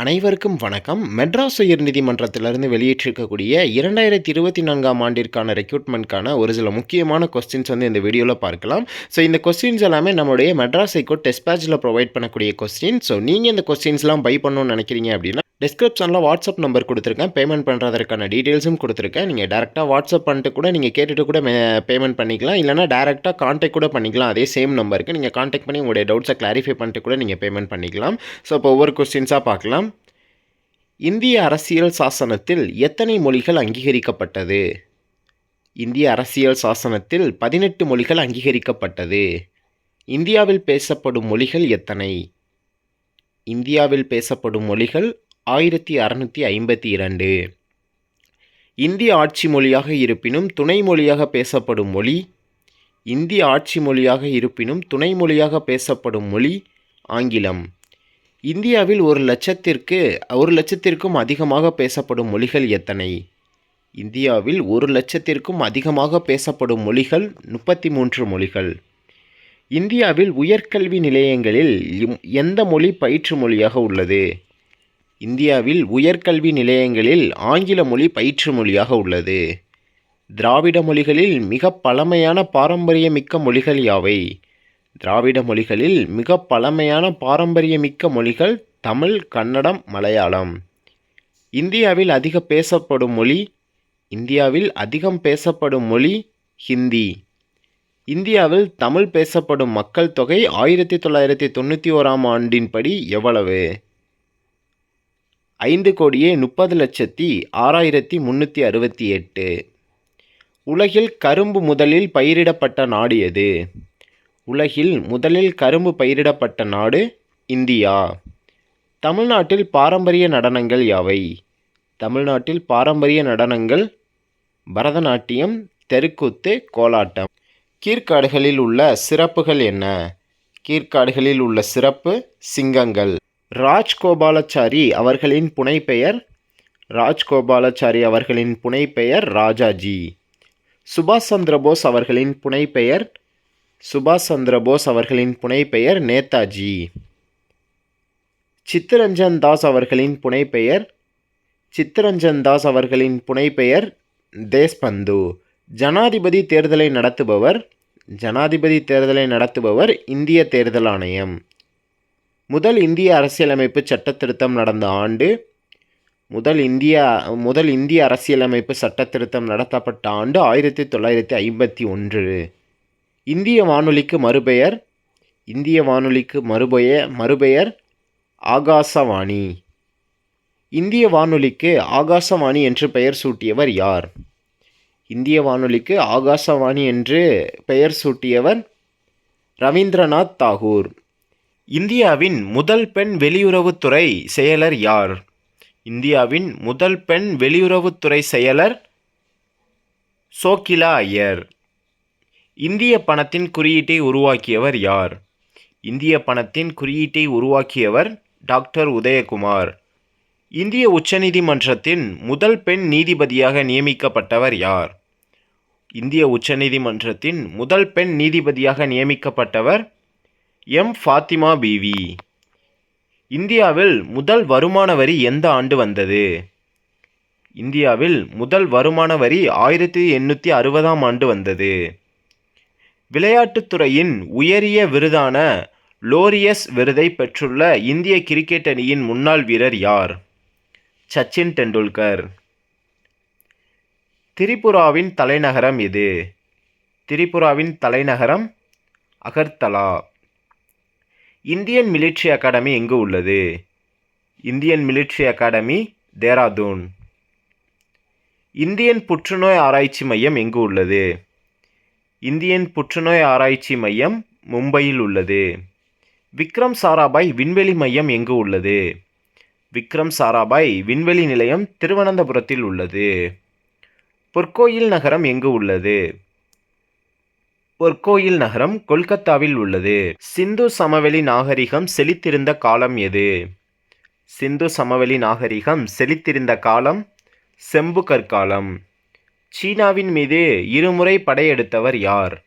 அனைவருக்கும் வணக்கம். மெட்ராஸ் உயர்நீதிமன்றத்திலிருந்து வெளியிட்டிருக்கக்கூடிய இரண்டாயிரத்தி இருபத்தி நான்காம் ஆண்டிற்கான ரெக்ரூட்மெண்ட்கான ஒரு சில முக்கியமான கொஸ்டின்ஸ் வந்து இந்த வீடியோவில் பார்க்கலாம். ஸோ இந்த கொஸ்டின்ஸ் எல்லாமே நம்மளுடைய Madras high court test provide பண்ணக்கூடிய கொஸ்டின் ஸோ நீங்கள் இந்த கொஸ்டின்ஸ்லாம் பை பண்ணணும்னு நினைக்கிறீங்க அப்படின்னா டிஸ்கிரிப்ஷனில் வாட்ஸ்அப் நம்பர் கொடுத்துருக்கேன். பேமெண்ட் பண்ணுறதற்கான டீட்டெயில்ஸும் கொடுத்துருக்கேன். நீங்கள் டேரெக்டாக வாட்ஸ்அப் பண்ணிட்டு கூட நீங்கள் கேட்டுட்டு கூட பேமெண்ட் பண்ணிக்கலாம். இல்லைனா டேரெக்டாக காண்டாக்ட் கூட பண்ணிக்கலாம். அதே சேம் நம்பருக்கு நீங்கள் காண்டாக்ட் பண்ணி உங்களுடைய டவுட்ஸை கிளாரிஃபை பண்ணிட்டு கூட நீங்கள் பேமெண்ட் பண்ணிக்கலாம். ஸோ இப்போ ஒவ்வொரு கொஸ்டின்ஸாக பார்க்கலாம். இந்திய அரசியல் சாசனத்தில் எத்தனை மொழிகள் அங்கீகரிக்கப்பட்டது? இந்திய அரசியல் சாசனத்தில் பதினெட்டு மொழிகள் அங்கீகரிக்கப்பட்டது. இந்தியாவில் பேசப்படும் மொழிகள் எத்தனை? இந்தியாவில் பேசப்படும் மொழிகள் ஆயிரத்தி அறநூற்றி ஐம்பத்தி இரண்டு. இந்திய ஆட்சி மொழியாக இருப்பினும் துணை மொழியாக பேசப்படும் மொழி இந்திய ஆட்சி மொழியாக இருப்பினும் துணை மொழியாக பேசப்படும் மொழி ஆங்கிலம். இந்தியாவில் ஒரு லட்சத்திற்கு ஒரு லட்சத்திற்கும் அதிகமாக பேசப்படும் மொழிகள் எத்தனை? இந்தியாவில் ஒரு லட்சத்திற்கும் அதிகமாக பேசப்படும் மொழிகள் முப்பத்தி மூன்று மொழிகள். இந்தியாவில் உயர்கல்வி நிலையங்களில் எம்- எந்த மொழி பயிற்று மொழியாக உள்ளது? இந்தியாவில் உயர்கல்வி நிலையங்களில் ஆங்கில மொழி பயிற்று மொழியாக உள்ளது. திராவிட மொழிகளில் மிக பழமையான பாரம்பரியமிக்க மொழிகள் யாவை? திராவிட மொழிகளில் மிக பழமையான பாரம்பரியமிக்க மொழிகள் தமிழ் கன்னடம் மலையாளம். இந்தியாவில் அதிக பேசப்படும் மொழி இந்தியாவில் அதிகம் பேசப்படும் மொழி ஹிந்தி. இந்தியாவில் தமிழ் பேசப்படும் மக்கள் தொகை ஆயிரத்தி தொள்ளாயிரத்தி தொண்ணூற்றி ஓராம் ஆண்டின்படி எவ்வளவு? ஐந்து கோடியே முப்பது லட்சத்தி ஆறாயிரத்தி முந்நூற்றி அறுபத்தி எட்டு. உலகில் கரும்பு முதலில் பயிரிடப்பட்ட நாடு எது? உலகில் முதலில் கரும்பு பயிரிடப்பட்ட நாடு இந்தியா. தமிழ்நாட்டில் பாரம்பரிய நடனங்கள் யாவை? தமிழ்நாட்டில் பாரம்பரிய நடனங்கள் பரதநாட்டியம் தெருக்கூத்து கோலாட்டம். கீர்க்காடுகளில் உள்ள சிறப்புகள் என்ன? கீர்க்காடுகளில் உள்ள சிறப்பு சிங்கங்கள். ராஜ்கோபாலாச்சாரி அவர்களின் புனைப்பெயர் ராஜ்கோபாலாச்சாரி அவர்களின் புனைப்பெயர் ராஜாஜி. சுபாஷ் சந்திரபோஸ் அவர்களின் புனைப்பெயர் சுபாஷ் சந்திரபோஸ் அவர்களின் புனைப்பெயர் நேதாஜி. சித்தரஞ்சன் தாஸ் அவர்களின் புனைப்பெயர் சித்தரஞ்சன் தாஸ் அவர்களின் புனைப்பெயர் தேஸ்பந்து. ஜனாதிபதி தேர்தலை நடத்துபவர் ஜனாதிபதி தேர்தலை நடத்துபவர் இந்திய தேர்தல் ஆணையம். முதல் இந்திய அரசியலமைப்பு சட்ட திருத்தம் நடந்த ஆண்டு முதல் இந்திய முதல் இந்திய அரசியலமைப்பு சட்ட திருத்தம் நடத்தப்பட்ட ஆண்டு ஆயிரத்தி தொள்ளாயிரத்தி ஐம்பத்தி ஒன்று. இந்திய வானொலிக்கு மறுபெயர் இந்திய வானொலிக்கு மறுபெய மறுபெயர் ஆகாசவாணி. இந்திய வானொலிக்கு ஆகாசவாணி என்று பெயர் சூட்டியவர் யார்? இந்திய வானொலிக்கு ஆகாசவாணி என்று பெயர் சூட்டியவர் ரவீந்திரநாத் தாகூர். இந்தியாவின் முதல் பெண் வெளியுறவுத்துறை செயலர் யார்? இந்தியாவின் முதல் பெண் வெளியுறவுத்துறை செயலர் சோக்கிலா ஐயர். இந்திய பணத்தின் குறியீட்டை உருவாக்கியவர் யார்? இந்திய பணத்தின் குறியீட்டை உருவாக்கியவர் டாக்டர் உதயகுமார். இந்திய உச்சநீதிமன்றத்தின் முதல் பெண் நீதிபதியாக நியமிக்கப்பட்டவர் யார்? இந்திய உச்சநீதிமன்றத்தின் முதல் பெண் நீதிபதியாக நியமிக்கப்பட்டவர் எம் ஃபாத்திமா பீவி. இந்தியாவில் முதல் வருமான வரி எந்த ஆண்டு வந்தது? இந்தியாவில் முதல் வருமான வரி ஆயிரத்தி எண்ணூற்றி அறுபதாம் ஆண்டு வந்தது. விளையாட்டுத்துறையின் உயரிய விருதான லோரியஸ் விருதை பெற்றுள்ள இந்திய கிரிக்கெட் அணியின் முன்னாள் வீரர் யார்? சச்சின் டெண்டுல்கர். திரிபுராவின் தலைநகரம் எது? திரிபுராவின் தலைநகரம் அகர்தலா. இந்தியன் மிலிட்ரி அகாடமி எங்கு உள்ளது? Indian military academy Dehradun Indian புற்றுநோய் ஆராய்ச்சி மையம் எங்கு உள்ளது? இந்தியன் புற்றுநோய் ஆராய்ச்சி மையம் மும்பையில் உள்ளது. விக்ரம் சாராபாய் விண்வெளி மையம் எங்கு உள்ளது? விக்ரம் சாராபாய் விண்வெளி நிலையம் திருவனந்தபுரத்தில் உள்ளது. பொற்கோயில் நகரம் எங்கு உள்ளது? பொற்கோயில் நகரம் கொல்கத்தாவில் உள்ளது. சிந்து சமவெளி நாகரிகம் செழித்திருந்த காலம் எது? சிந்து சமவெளி நாகரிகம் செழித்திருந்த காலம் செம்பு கற்காலம். சீனாவின் மீது இருமுறை படையெடுத்தவர் யார்?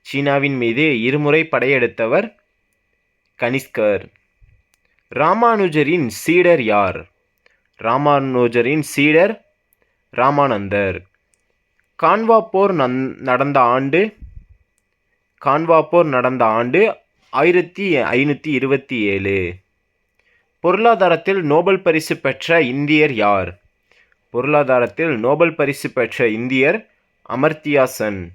சீனாவின் மீது இருமுறை படையெடுத்தவர் கனிஷ்கர். ராமானுஜரின் சீடர் யார்? ராமானுஜரின் சீடர் ராமானந்தர். கான்வா போர் நன் நடந்த ஆண்டு கான்வா போர் நடந்த ஆண்டு ஆயிரத்தி ஐநூற்றி இருபத்தி ஏழு. பொருளாதாரத்தில் நோபல் பரிசு பெற்ற இந்தியர் யார்? பொருளாதாரத்தில் நோபல் பரிசு பெற்ற இந்தியர் அமர்த்தியாசன்.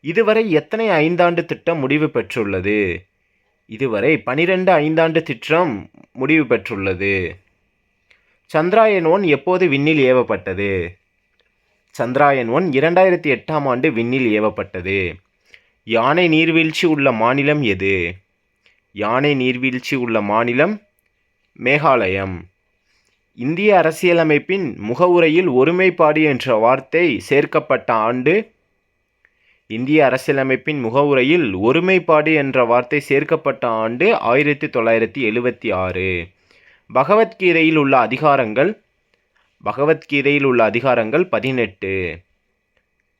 இதுவரை எத்தனை ஐந்தாண்டு திட்டம் முடிவு பெற்றுள்ளது? இதுவரை பனிரெண்டு ஐந்தாண்டு திட்டம் முடிவு பெற்றுள்ளது. சந்திராயன் ஒன் எப்போது விண்ணில் ஏவப்பட்டது? சந்திராயன் ஒன் இரண்டாயிரத்தி எட்டாம் ஆண்டு விண்ணில் ஏவப்பட்டது. யானை நீர்வீழ்ச்சி உள்ள மாநிலம் எது? யானை நீர்வீழ்ச்சி உள்ள மாநிலம் மேகாலயம். இந்திய அரசியலமைப்பின் முகவுரையில் ஒருமைப்பாடு என்ற வார்த்தை சேர்க்கப்பட்ட ஆண்டு. இந்திய அரசியலமைப்பின் முகவுரையில் ஒருமைப்பாடு என்ற வார்த்தை சேர்க்கப்பட்ட ஆண்டு ஆயிரத்தி தொள்ளாயிரத்தி எழுபத்தி ஆறு. பகவத்கீதையில் உள்ள அதிகாரங்கள் பகவத்கீதையில் உள்ள அதிகாரங்கள் பதினெட்டு.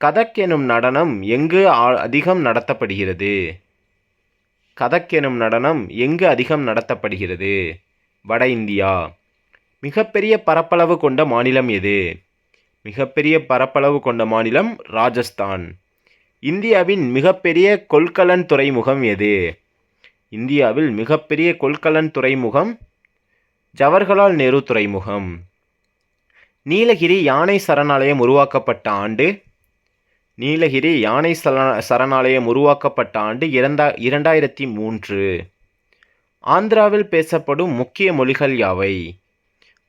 கதக் எனும் நடனம் எங்கு அதிகம் நடத்தப்படுகிறது? கதக் எனும் நடனம் எங்கு அதிகம் நடத்தப்படுகிறது? வட இந்தியா. மிகப்பெரிய பரப்பளவு கொண்ட மாநிலம் எது? மிகப்பெரிய பரப்பளவு கொண்ட மாநிலம் ராஜஸ்தான். இந்தியாவின் மிகப்பெரிய கொள்கலன் துறைமுகம் எது? இந்தியாவில் மிகப்பெரிய கொள்கலன் துறைமுகம் ஜவஹர்லால் நேரு துறைமுகம். நீலகிரி யானை சரணாலயம் உருவாக்கப்பட்ட ஆண்டு நீலகிரி யானை சரண சரணாலயம் உருவாக்கப்பட்ட ஆண்டு இரண்டா இரண்டாயிரத்தி மூன்று. ஆந்திராவில் பேசப்படும் முக்கிய மொழிகள் யாவை?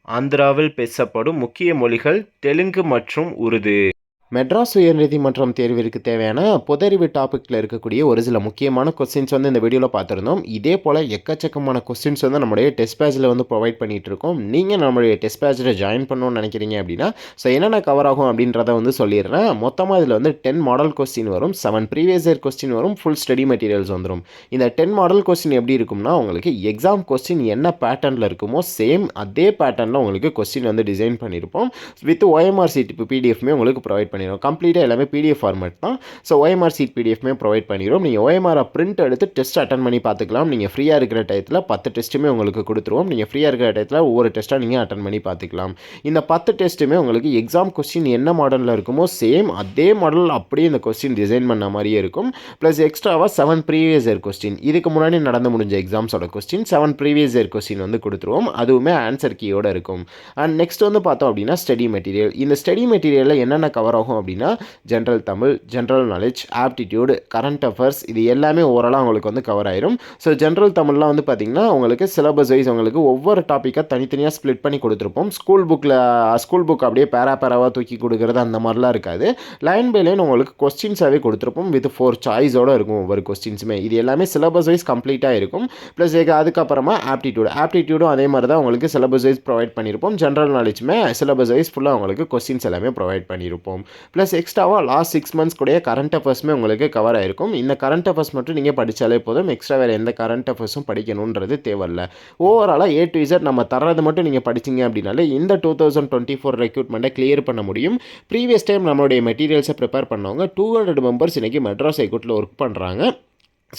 ஆந்திராவில் பேசப்படும் முக்கிய மொழிகள் தெலுங்கு மற்றும் உருது. மெட்ராஸ் உயர்நீதிமன்றம் தேர்விற்கு தேவையான பொதறிவு டாப்பிக்கில் இருக்கக்கூடிய ஒரு சில முக்கியமான கொஸ்டின்ஸ் வந்து இந்த வீடியோவில் பார்த்துருந்தோம். இதே போல் எக்கச்சக்கமான கொஸ்டின்ஸ் வந்து நம்மளுடைய டெஸ்ட் பேஜில் வந்து ப்ரொவைட் பண்ணிகிட்டு இருக்கோம். நீங்கள் நம்மளுடைய டெஸ்ட் பேஜில் ஜாயின் பண்ணணும்னு நினைக்கிறீங்க அப்படின்னா ஸோ என்னென்ன கவர் ஆகும் அப்படின்றத வந்து சொல்லிடுறேன். மொத்தமாக இதில் வந்து டென் மாடல் கொஸ்டின் வரும் செவன் ப்ரீவியஸ் இயர் கொஸ்டின் வரும் ஃபுல் ஸ்டடி மெட்டீரியல்ஸ் வந்துடும் இந்த டென் மாடல் கொஸ்டின் எப்படி இருக்கும்னா உங்களுக்கு எக்ஸாம் கொஸ்டின் என்ன பேட்டர்னில் இருக்குமோ சேம் அதே பேட்டர்னில் உங்களுக்கு கொஸ்டின் வந்து டிசைன் பண்ணியிருப்போம் வித் ஓஎம்ஆர் சீட் பிடிஎஃப்மே உங்களுக்கு ப்ரொவைட் பண்ணிடுவோம் கம்ப்ளீட்டாக எல்லாமே பிடிஎஃப் ஃபார்மேட் தான். ஸோ OMR சீட் பிடிஎஃப்மே ப்ரொவைட் பண்ணிடுவோம் நீங்கள் OMR பிரிண்ட் எடுத்து டெஸ்ட் அட்டன் பண்ணி பார்த்துக்கலாம். நீங்கள் ஃப்ரீயாக இருக்கிற டயத்தில் பத்து டெஸ்ட்டுமே உங்களுக்கு கொடுத்துருவோம். நீங்கள் ஃப்ரீயாக இருக்கிற டயத்தில் ஒவ்வொரு டெஸ்ட்டாக நீங்கள் அட்டன் பண்ணி பார்த்துக்கலாம். இந்த பத்து டெஸ்ட்டுமே உங்களுக்கு எக்ஸாம் கொஸ்டின் என்ன மாடலில் இருக்குமோ சேம் அதே மாடல் அப்படியே இந்த கொஸ்டின் டிசைன் பண்ண மாதிரியே இருக்கும். ப்ளஸ் எக்ஸ்ட்ராவாக செவன் ப்ரீவியஸ் இயர் கொஸ்டின் இதுக்கு முன்னாடி நடந்து முடிஞ்ச எக்ஸாம்ஸோட question seven previous year question வந்து கொடுத்துருவோம். அதுவுமே ஆன்சர் கீயோடு இருக்கும். அண்ட் நெக்ஸ்ட் வந்து பார்த்தோம் அப்படின்னா ஸ்டடி மெட்டீரியல் இந்த ஸ்டடி மெட்டீரியலில் என்னென்ன கவர் ஆகும் அப்படின்னா general Tamil general knowledge aptitude current affairs இது எல்லாமே ஓரளவு உங்களுக்கு வந்து கவர் ஆயிரும். ஸோ ஜென்ரல் தமிழ்லாம் வந்து பார்த்திங்கன்னா உங்களுக்கு சிலபஸ் வைஸ் உங்களுக்கு ஒவ்வொரு டாப்பிக்காக தனித்தனியாக ஸ்ப்ளிட் பண்ணி கொடுத்துருப்போம். ஸ்கூல் புக்கில் ஸ்கூல் புக் அப்படியே பேரா பேராவாக தூக்கி கொடுக்குறது அந்த மாதிரிலாம் இருக்காது. லைன் பை லைன் உங்களுக்கு கொஸ்டின்ஸாகவே கொடுத்துருப்போம். வித் ஃபோர் சாய்ஸோடு இருக்கும் ஒவ்வொரு கொஸ்டின்ஸுமே இது எல்லாமே சிலபஸ் வைஸ் கம்ப்ளீட்டாக இருக்கும். ப்ளஸ் அதுக்கப்புறமா ஆப்டிடியூட் ஆப்டிடியூடும் அதே மாதிரி தான் உங்களுக்கு சிலபஸ் வைஸ் ப்ரொவைட் பண்ணியிருப்போம் ஜென்ரல் நாலேஜுமே சிலபஸ் வைஸ் ஃபுல்லாக உங்களுக்கு கொஸ்டின்ஸ் எல்லாமே ப்ரொவைட் பண்ணியிருப்போம் ப்ளஸ் எக்ஸ்ட்ராவாக லாஸ்ட் சிக்ஸ் மந்த்ஸ் கூடயே கரண்ட் அஃபேர்ஸுமே உங்களுக்கு கவர் ஆகிருக்கும் இந்த கரண்ட் அஃபேர்ஸ் மட்டும் நீங்கள் படித்தாலே போதும். எக்ஸ்ட்ரா வேறு எந்த கரண்ட் அஃபேர்ஸும் படிக்கணுன்றது தேவையில்லை. ஓவராலாக ஏ டு இசட் நம்ம தர்றது மட்டும் நீங்கள் படிச்சீங்க அப்படின்னாலே இந்த டூ தௌசண்ட் டுவெண்ட்டி ஃபோர் ரெக்ரூட்மெண்ட்டை கிளியர் பண்ண முடியும். ப்ரீவியஸ் டைம் நம்மளுடைய மெட்டீரியல்ஸை ப்ரிப்பேர் பண்ணவங்க டூ ஹண்ட்ரட் மெம்பர்ஸ் இன்றைக்கி மெட்ராஸ் ஹைகோர்ட்டில் ஒர்க் பண்ணுறாங்க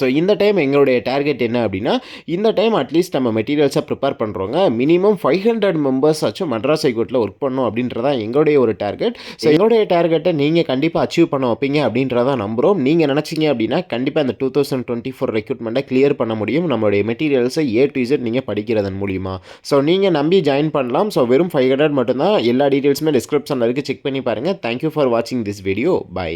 ஸோ இந்த டைம் எங்களுடைய டார்கெட் என்ன அப்படின்னா இந்த டைம் அட்லீஸ்ட் நம்ம மெட்டீரியல்ஸை ப்ரிப்பேர் பண்ணுறோங்க மினிமம் ஃபைவ் ஹண்ட்ரட் மெம்பர்ஸ் ஆச்சும் மெட்ராஸ் ஹைகோர்ட்டில் ஒர்க் பண்ணணும் அப்படின்றதான் எங்களுடைய ஒரு டார்கெட் ஸோ எங்களுடைய டார்கெட்டை நீங்கள் கண்டிப்பாக அச்சீவ் பண்ண வைப்பீங்க அப்படின்றதான் நம்புகிறோம் நீங்கள் நினச்சிங்க அப்படின்னா கண்டிப்பாக இந்த டூ தௌசண்ட் டுவெண்ட்டி ஃபோர் ரெக்ரூட்மெண்ட்டை கிளியர் பண்ண முடியும். நம்மளுடைய மெட்டீரியல்ஸை ஏ டு இசட் நீங்கள் படிக்கிறதன் மூலிமா ஸோ நீங்கள் நம்பி ஜாயின் பண்ணலாம். ஸோ வெறும் ஃபைவ் ஹண்ட்ரட் மட்டும்தான். எல்லா டீட்டெயில்ஸுமே டிஸ்கிரிப்ஷனில் இருக்குது செக் பண்ணி பாருங்கள் தேங்க்யூ ஃபார் வாட்சிங் திஸ் வீடியோ பை